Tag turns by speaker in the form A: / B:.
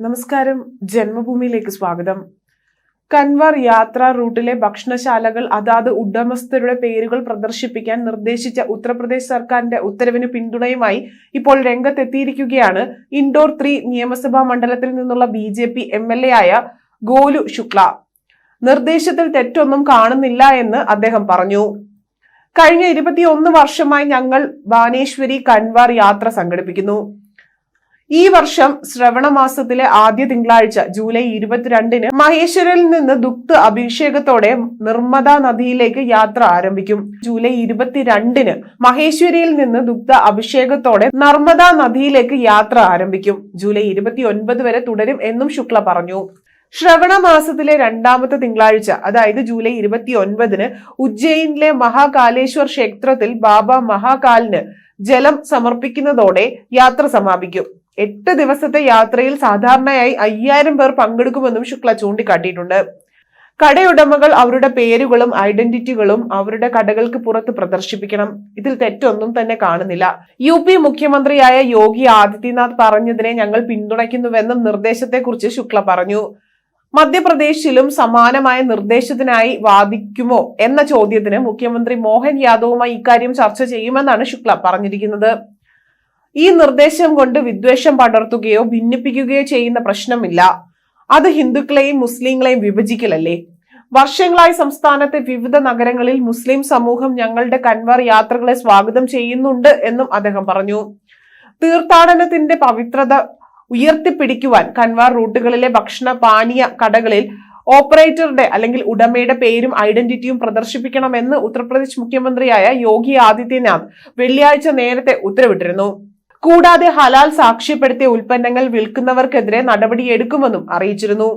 A: നമസ്കാരം. ജന്മഭൂമിയിലേക്ക് സ്വാഗതം. കൻവർ യാത്രാ റൂട്ടിലെ ഭക്ഷണശാലകൾ അതാത് ഉടമസ്ഥരുടെ പേരുകൾ പ്രദർശിപ്പിക്കാൻ നിർദ്ദേശിച്ച ഉത്തർപ്രദേശ് സർക്കാരിന്റെ ഉത്തരവിന് പിന്തുണയുമായി ഇപ്പോൾ രംഗത്തെത്തിയിരിക്കുകയാണ് ഇൻഡോർ ത്രീ നിയമസഭാ മണ്ഡലത്തിൽ നിന്നുള്ള B J P M L A ആയ ഗോലു ശുക്ല. നിർദ്ദേശത്തിൽ തെറ്റൊന്നും കാണുന്നില്ല എന്ന് അദ്ദേഹം പറഞ്ഞു. കഴിഞ്ഞ ഇരുപത്തിയൊന്ന് വർഷമായി ഞങ്ങൾ ബാനേശ്വരി കൻവാർ യാത്ര സംഘടിപ്പിക്കുന്നു. ഈ വർഷം ശ്രവണ മാസത്തിലെ ആദ്യ തിങ്കളാഴ്ച ജൂലൈ ഇരുപത്തിരണ്ടിന് മഹേശ്വരിൽ നിന്ന് ദുഗ്ധ അഭിഷേകത്തോടെ നിർമ്മദ നദിയിലേക്ക് യാത്ര ആരംഭിക്കും. ജൂലൈ ഇരുപത്തിരണ്ടിന് മഹേശ്വരിയിൽ നിന്ന് ദുഗ്ധ അഭിഷേകത്തോടെ നർമ്മദ നദിയിലേക്ക് യാത്ര ആരംഭിക്കും. ജൂലൈ ഇരുപത്തി ഒൻപത് വരെ തുടരും എന്നും ശുക്ല പറഞ്ഞു. ശ്രവണ മാസത്തിലെ രണ്ടാമത്തെ തിങ്കളാഴ്ച അതായത് ജൂലൈ ഇരുപത്തി ഒൻപതിന് ഉജ്ജയിനിലെ മഹാകാലേശ്വർ ക്ഷേത്രത്തിൽ ബാബ മഹാകാലിന് ജലം സമർപ്പിക്കുന്നതോടെ യാത്ര സമാപിക്കും. എട്ട് ദിവസത്തെ യാത്രയിൽ സാധാരണയായി അയ്യായിരം പേർ പങ്കെടുക്കുമെന്നും ശുക്ല ചൂണ്ടിക്കാട്ടിയിട്ടുണ്ട്. കടയുടമകൾ അവരുടെ പേരുകളും ഐഡന്റിറ്റികളും അവരുടെ കടകൾക്ക് പുറത്ത് പ്രദർശിപ്പിക്കണം. ഇതിൽ തെറ്റൊന്നും തന്നെ കാണുന്നില്ല. യു പി മുഖ്യമന്ത്രിയായ യോഗി ആദിത്യനാഥ് പറഞ്ഞതിനെ ഞങ്ങൾ പിന്തുണയ്ക്കുന്നുവെന്നും നിർദ്ദേശത്തെക്കുറിച്ച് ശുക്ല പറഞ്ഞു. മധ്യപ്രദേശിലും സമാനമായ നിർദ്ദേശത്തിനായി വാദിക്കുമോ എന്ന ചോദ്യത്തിന് മുഖ്യമന്ത്രി മോഹൻ യാദവുമായി ഇക്കാര്യം ചർച്ച ചെയ്യുമെന്നാണ് ശുക്ല പറഞ്ഞിരിക്കുന്നത്. ഈ നിർദ്ദേശം കൊണ്ട് വിദ്വേഷം പടർത്തുകയോ ഭിന്നിപ്പിക്കുകയോ ചെയ്യുന്ന പ്രശ്നമില്ല. അത് ഹിന്ദുക്കളെയും മുസ്ലിങ്ങളെയും വിഭജിക്കലല്ലേ? വർഷങ്ങളായി സംസ്ഥാനത്തെ വിവിധ നഗരങ്ങളിൽ മുസ്ലിം സമൂഹം ഞങ്ങളുടെ കൺവർ യാത്രകളെ സ്വാഗതം ചെയ്യുന്നുണ്ട് എന്നും അദ്ദേഹം പറഞ്ഞു. തീർത്ഥാടനത്തിന്റെ പവിത്രത ഉയർത്തിപ്പിടിക്കുവാൻ കൻവാർ റൂട്ടുകളിലെ ഭക്ഷണ പാനീയ കടകളിൽ ഓപ്പറേറ്ററുടെ അല്ലെങ്കിൽ ഉടമയുടെ പേരും ഐഡന്റിറ്റിയും പ്രദർശിപ്പിക്കണമെന്ന് ഉത്തർപ്രദേശ് മുഖ്യമന്ത്രിയായ യോഗി ആദിത്യനാഥ് വെള്ളിയാഴ്ച നേരത്തെ ഉത്തരവിട്ടിരുന്നു. കൂടാതെ ഹലാൽ സാക്ഷ്യപ്പെടുത്തിയ ഉൽപ്പന്നങ്ങൾ വിൽക്കുന്നവർക്കെതിരെ നടപടിയെടുക്കുമെന്നും അറിയിച്ചിരുന്നു.